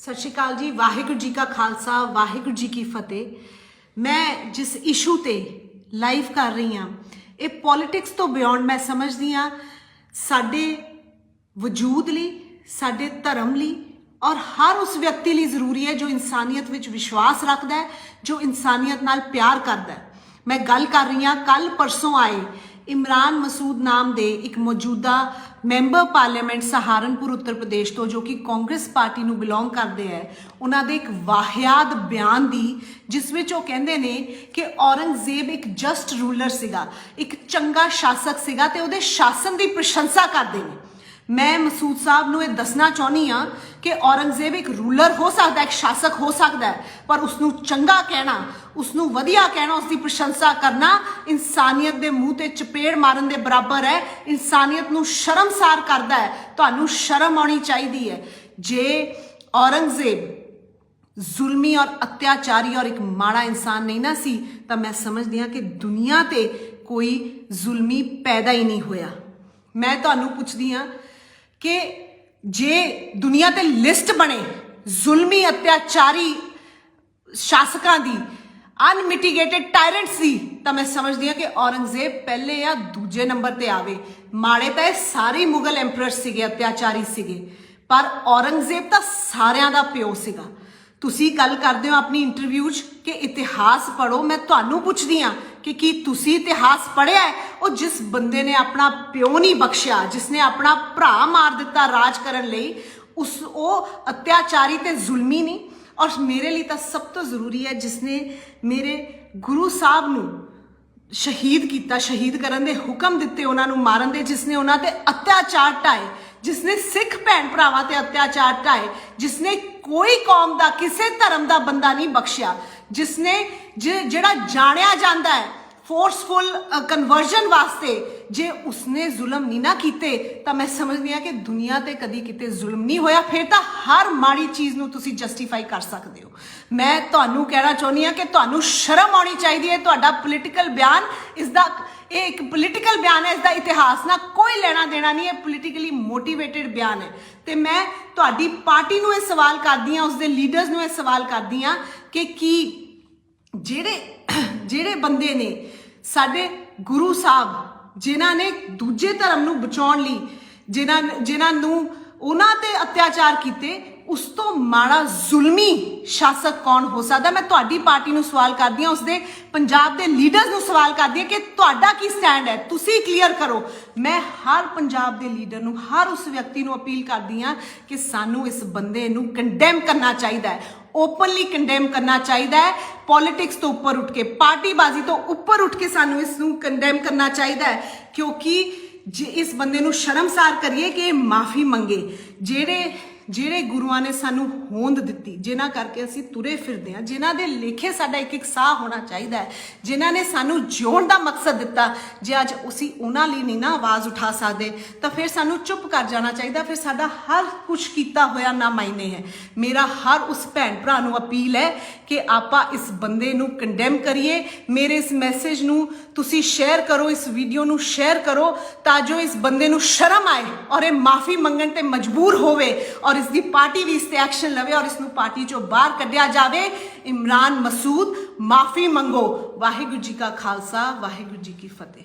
ਸਤਿ ਸ਼੍ਰੀ ਅਕਾਲ ਜੀ, ਵਾਹਿਗੁਰੂ ਜੀ ਕਾ ਖਾਲਸਾ, ਵਾਹਿਗੁਰੂ ਜੀ ਕੀ ਫਤਿਹ। ਮੈਂ ਜਿਸ ਇਸ਼ੂ ਤੇ ਲਾਈਵ ਕਰ ਰਹੀ ਹਾਂ, ਇਹ ਪੋਲਿਟਿਕਸ ਤੋਂ ਬਿਯੋਂਡ ਮੈਂ ਸਮਝਦੀ ਹਾਂ, ਸਾਡੇ ਵਜੂਦ ਲਈ, ਸਾਡੇ ਧਰਮ ਲਈ ਔਰ ਹਰ ਉਸ ਵਿਅਕਤੀ ਲਈ ਜ਼ਰੂਰੀ ਹੈ ਜੋ ਇਨਸਾਨੀਅਤ ਵਿੱਚ ਵਿਸ਼ਵਾਸ ਰੱਖਦਾ ਹੈ, ਜੋ ਇਨਸਾਨੀਅਤ ਨਾਲ ਪਿਆਰ ਕਰਦਾ ਹੈ। ਮੈਂ ਗੱਲ ਕਰ ਰਹੀ ਹਾਂ ਕੱਲ ਪਰਸੋਂ ਆਏ ਇਮਰਾਨ ਮਸੂਦ ਨਾਮ ਦੇ ਇੱਕ ਮੌਜੂਦਾ ਮੈਂਬਰ ਪਾਰਲੀਮੈਂਟ ਸਹਾਰਨਪੁਰ ਉੱਤਰ ਪ੍ਰਦੇਸ਼ ਤੋਂ ਜੋ ਕਿ ਕਾਂਗਰਸ ਪਾਰਟੀ ਨੂੰ ਬਿਲੋਂਗ ਕਰਦੇ ਹੈ ਉਹਨਾਂ ਦੇ ਇੱਕ ਵਾਹਿਆਤ ਬਿਆਨ ਦੀ, ਜਿਸ ਵਿੱਚ ਉਹ ਕਹਿੰਦੇ ਨੇ ਕਿ ਔਰੰਗਜ਼ੇਬ ਇੱਕ ਜਸਟ ਰੂਲਰ ਸੀਗਾ, ਇੱਕ ਚੰਗਾ ਸ਼ਾਸਕ ਸੀਗਾ ਤੇ ਉਹਦੇ ਸ਼ਾਸਨ ਦੀ ਪ੍ਰਸ਼ੰਸਾ ਕਰਦੇ ਨੇ। ਮੈਂ ਮਸੂਦ ਸਾਹਿਬ ਨੂੰ ਇਹ ਦੱਸਣਾ ਚਾਹੁੰਦੀ ਆ ਕਿ ਔਰੰਗਜ਼ੇਬ ਇੱਕ ਰੂਲਰ ਹੋ ਸਕਦਾ ਇੱਕ ਸ਼ਾਸਕ ਹੋ ਸਕਦਾ ਪਰ ਉਸ ਨੂੰ ਚੰਗਾ ਕਹਿਣਾ ਉਸ ਨੂੰ ਵਧੀਆ ਕਹਿਣਾ ਉਸ ਦੀ ਪ੍ਰਸ਼ੰਸਾ ਕਰਨਾ ਇਨਸਾਨੀਅਤ ਦੇ ਮੂੰਹ ਤੇ ਚਪੇੜ ਮਾਰਨ ਦੇ ਬਰਾਬਰ ਹੈ। ਇਨਸਾਨੀਅਤ ਨੂੰ ਸ਼ਰਮਸਾਰ ਕਰਦਾ ਹੈ। ਤੁਹਾਨੂੰ ਸ਼ਰਮ ਆਉਣੀ ਚਾਹੀਦੀ ਹੈ। ਜੇ ਔਰੰਗਜ਼ੇਬ ਜ਼ੁਲਮੀ ਔਰ ਅਤਿਆਚਾਰੀ ਔਰ ਇੱਕ ਮਾੜਾ ਇਨਸਾਨ ਨਹੀਂ ਨਾ ਸੀ, ਤਾਂ ਮੈਂ ਸਮਝਦੀ ਹਾਂ ਕਿ ਦੁਨੀਆ ਤੇ ਕੋਈ ਜ਼ੁਲਮੀ ਪੈਦਾ ਹੀ ਨਹੀਂ ਹੋਇਆ। ਮੈਂ ਤੁਹਾਨੂੰ ਪੁੱਛਦੀ ਹਾਂ ਕਿ ਜੇ ਦੁਨੀਆ ਤੇ ਲਿਸਟ ਬਣੇ ਜ਼ੁਲਮੀ, ਅਤਿਆਚਾਰੀ ਸ਼ਾਸਕਾਂ ਦੀ ਅਨਮਿਟੀਗੇਟਿਡ ਟਾਇਰੈਂਟਸ ਦੀ, ਤਾਂ ਮੈਂ ਸਮਝਦੀ ਹਾਂ ਕਿ ਔਰੰਗਜ਼ੇਬ ਪਹਿਲੇ ਜਾਂ ਦੂਜੇ ਨੰਬਰ ਤੇ ਆਵੇ। ਮਾੜੇ ਤਾਂ ਇਹ ਸਾਰੇ ਮੁਗਲ ਐਮਪਰਰ ਸੀਗੇ, ਅਤਿਆਚਾਰੀ ਸੀਗੇ, ਪਰ ਔਰੰਗਜ਼ੇਬ ਤਾਂ ਸਾਰਿਆਂ ਦਾ ਪਿਓ ਸੀਗਾ। ਤੁਸੀਂ ਗੱਲ ਕਰਦੇ ਹੋ ਆਪਣੀ ਇੰਟਰਵਿਊ 'ਚ ਕਿ ਇਤਿਹਾਸ ਪੜੋ ਮੈਂ ਤੁਹਾਨੂੰ ਪੁੱਛਦੀ ਹਾਂ ਕਿ ਕੀ ਤੁਸੀਂ ਇਤਿਹਾਸ ਪੜਿਆ ਹੈ? ਉਹ ਜਿਸ ਬੰਦੇ ਨੇ ਆਪਣਾ ਪਿਓ ਨਹੀਂ ਬਖਸ਼ਿਆ, ਜਿਸ ਨੇ ਆਪਣਾ ਭਰਾ ਮਾਰ ਦਿੱਤਾ ਰਾਜ ਕਰਨ ਲਈ, ਉਸ ਉਹ ਅਤਿਆਚਾਰੀ ਤੇ ਜ਼ੁਲਮੀ ਨਹੀਂ। ਔਰ ਮੇਰੇ ਲਈ ਤਾਂ ਸਭ ਤੋਂ ਜ਼ਰੂਰੀ ਹੈ ਜਿਸ ਨੇ ਮੇਰੇ ਗੁਰੂ ਸਾਹਿਬ ਨੂੰ ਸ਼ਹੀਦ ਕੀਤਾ, ਸ਼ਹੀਦ ਕਰਨ ਦੇ ਹੁਕਮ ਦਿੱਤੇ ਉਹਨਾਂ ਨੂੰ ਮਾਰਨ ਦੇ, ਜਿਸ ਨੇ ਉਹਨਾਂ ਤੇ ਅਤਿਆਚਾਰ ਢਾਏ ਜਿਸ ਨੇ ਸਿੱਖ ਭੈਣ ਭਰਾਵਾਂ ਤੇ ਅਤਿਆਚਾਰ ਢਾਏ ਜਿਸ ਨੇ ਕੋਈ ਕੌਮ ਦਾ, ਕਿਸੇ ਧਰਮ ਦਾ ਬੰਦਾ ਨਹੀਂ ਬਖਸ਼ਿਆ, ਜਿਸ ਨੇ ਜਿ- ਜਿਹੜਾ ਜਾਣਿਆ ਜਾਂਦਾ ਹੈ ਫੋਰਸਫੁਲ ਕਨਵਰਜਨ uh, ਵਾਸਤੇ ਜੇ ਉਸਨੇ ਜ਼ੁਲਮ ਨਹੀਂ ਨਾ ਕੀਤੇ, ਤਾਂ ਮੈਂ ਸਮਝਦੀ ਹਾਂ ਕਿ ਦੁਨੀਆ ਤੇ ਕਦੀ ਕਿਤੇ ਜ਼ੁਲਮ ਨਹੀਂ ਹੋਇਆ। ਫਿਰ ਤਾਂ ਹਰ ਮਾੜੀ ਚੀਜ਼ ਨੂੰ ਤੁਸੀਂ ਜਸਟੀਫਾਈ ਕਰ ਸਕਦੇ ਹੋ। ਮੈਂ ਤੁਹਾਨੂੰ ਕਹਿਣਾ ਚਾਹੁੰਦੀ ਹਾਂ ਕਿ ਤੁਹਾਨੂੰ ਸ਼ਰਮ ਆਉਣੀ ਚਾਹੀਦੀ ਹੈ। ਤੁਹਾਡਾ ਪੋਲੀਟੀਕਲ ਬਿਆਨ ਇਸ ਦਾ ਇਹ ਇੱਕ ਪੋਲੀਟੀਕਲ ਬਿਆਨ ਹੈ ਇਸ ਦਾ ਇਤਿਹਾਸ ਨਾਲ ਕੋਈ ਲੈਣਾ ਦੇਣਾ ਨਹੀਂ ਹੈ। ਪੋਲੀਟੀਕਲੀ ਮੋਟੀਵੇਟਿਡ ਬਿਆਨ ਹੈ। ਤੇ ਮੈਂ ਤੁਹਾਡੀ ਪਾਰਟੀ ਨੂੰ ਇਹ ਸਵਾਲ ਕਰਦੀ ਹਾਂ, ਉਸਦੇ ਲੀਡਰਸ ਨੂੰ ਇਹ ਸਵਾਲ ਕਰਦੀ ਹਾਂ ਕਿ ਕੀ ਜਿਹੜੇ ਜਿਹੜੇ ਬੰਦੇ ਨੇ ਸਾਡੇ ਗੁਰੂ ਸਾਹਿਬ, ਜਿਨ੍ਹਾਂ ਨੇ ਦੂਜੇ ਧਰਮ ਨੂੰ ਬਚਾਉਣ ਲਈ ਜਿਨ੍ਹਾਂ ਜਿਨ੍ਹਾਂ ਨੂੰ ਉਹਨਾਂ ਤੇ ਅਤਿਆਚਾਰ ਕੀਤੇ, ਉਸ ਤੋਂ ਮਾੜਾ ਜ਼ੁਲਮੀ ਸ਼ਾਸਕ ਕੌਣ ਹੋ ਸਕਦਾ? ਮੈਂ ਤੁਹਾਡੀ ਪਾਰਟੀ ਨੂੰ ਸਵਾਲ ਕਰਦੀ ਹਾਂ, ਉਸਦੇ ਪੰਜਾਬ ਦੇ ਲੀਡਰਸ ਨੂੰ ਸਵਾਲ ਕਰਦੀ ਹਾਂ ਕਿ ਤੁਹਾਡਾ ਕੀ ਸਟੈਂਡ ਹੈ? ਤੁਸੀਂ ਕਲੀਅਰ ਕਰੋ। ਮੈਂ ਹਰ ਪੰਜਾਬ ਦੇ ਲੀਡਰ ਨੂੰ, ਹਰ ਉਸ ਵਿਅਕਤੀ ਨੂੰ ਅਪੀਲ ਕਰਦੀ ਹਾਂ ਕਿ ਸਾਨੂੰ ਇਸ ਬੰਦੇ ਨੂੰ ਕੰਡੈਮ ਕਰਨਾ ਚਾਹੀਦਾ ਹੈ। ਓਪਨਲੀ ਕੰਡੈਮ ਕਰਨਾ ਚਾਹੀਦਾ ਹੈ। ਪੋਲਿਟਿਕਸ ਤੋਂ ਉੱਪਰ ਉੱਠ ਕੇ, ਪਾਰਟੀਬਾਜ਼ੀ ਤੋਂ ਉੱਪਰ ਉੱਠ ਕੇ ਸਾਨੂੰ ਇਸ ਨੂੰ ਕੰਡੈਮ ਕਰਨਾ ਚਾਹੀਦਾ ਹੈ। ਕਿਉਂਕਿ ਜੇ ਇਸ ਬੰਦੇ ਨੂੰ ਸ਼ਰਮਸਾਰ ਕਰੀਏ ਕਿ ਮਾਫੀ ਮੰਗੇ, ਜਿਹੜੇ ਜਿਹੜੇ ਗੁਰੂਆਂ ਨੇ ਸਾਨੂੰ ਹੋਂਦ ਦਿੱਤੀ, ਜਿਨ੍ਹਾਂ ਕਰਕੇ ਅਸੀਂ ਤੁਰੇ ਫਿਰਦੇ ਹਾਂ, ਜਿਨ੍ਹਾਂ ਦੇ ਲੇਖੇ ਸਾਡਾ ਇੱਕ ਇੱਕ ਸਾਹ ਹੋਣਾ ਚਾਹੀਦਾ ਹੈ, ਜਿਨ੍ਹਾਂ ਨੇ ਸਾਨੂੰ ਜਿਉਣ ਦਾ ਮਕਸਦ ਦਿੱਤਾ, ਜੇ ਅੱਜ ਅਸੀਂ ਉਹਨਾਂ ਲਈ ਨਹੀਂ ਨਾ ਆਵਾਜ਼ ਉਠਾ ਸਕਦੇ, ਤਾਂ ਫਿਰ ਸਾਨੂੰ ਚੁੱਪ ਕਰ ਜਾਣਾ ਚਾਹੀਦਾ, ਫਿਰ ਸਾਡਾ ਹਰ ਕੁਝ ਕੀਤਾ ਹੋਇਆ ਨਾ ਮਾਇਨੇ ਹੈ। ਮੇਰਾ ਹਰ ਉਸ ਭੈਣ ਭਰਾ ਨੂੰ ਅਪੀਲ ਹੈ ਕਿ ਆਪਾਂ ਇਸ ਬੰਦੇ ਨੂੰ ਕੰਡੈਮ ਕਰੀਏ, ਮੇਰੇ ਇਸ ਮੈਸੇਜ ਨੂੰ ਤੁਸੀਂ ਸ਼ੇਅਰ ਕਰੋ, ਇਸ ਵੀਡੀਓ ਨੂੰ ਸ਼ੇਅਰ ਕਰੋ, ਤਾਂ ਜੋ ਇਸ ਬੰਦੇ ਨੂੰ ਸ਼ਰਮ ਆਏ ਔਰ ਇਹ ਮਾਫੀ ਮੰਗਣ ਤੇ ਮਜਬੂਰ ਹੋਵੇ ਔਰ ਇਸ ਦੀ ਪਾਰਟੀ ਵੀ ਇਸ ਤੇ ਐਕਸ਼ਨ ਲਵੇ ਔਰ ਇਸ ਨੂੰ ਪਾਰਟੀ ਚੋਂ ਬਾਹਰ ਕੱਢਿਆ ਜਾਵੇ। ਇਮਰਾਨ ਮਸੂਦ, ਮਾਫੀ ਮੰਗੋ। ਵਾਹਿਗੁਰੂ ਜੀ ਕਾ ਖਾਲਸਾ, ਵਾਹਿਗੁਰੂ ਜੀ ਕੀ ਫਤਿਹ।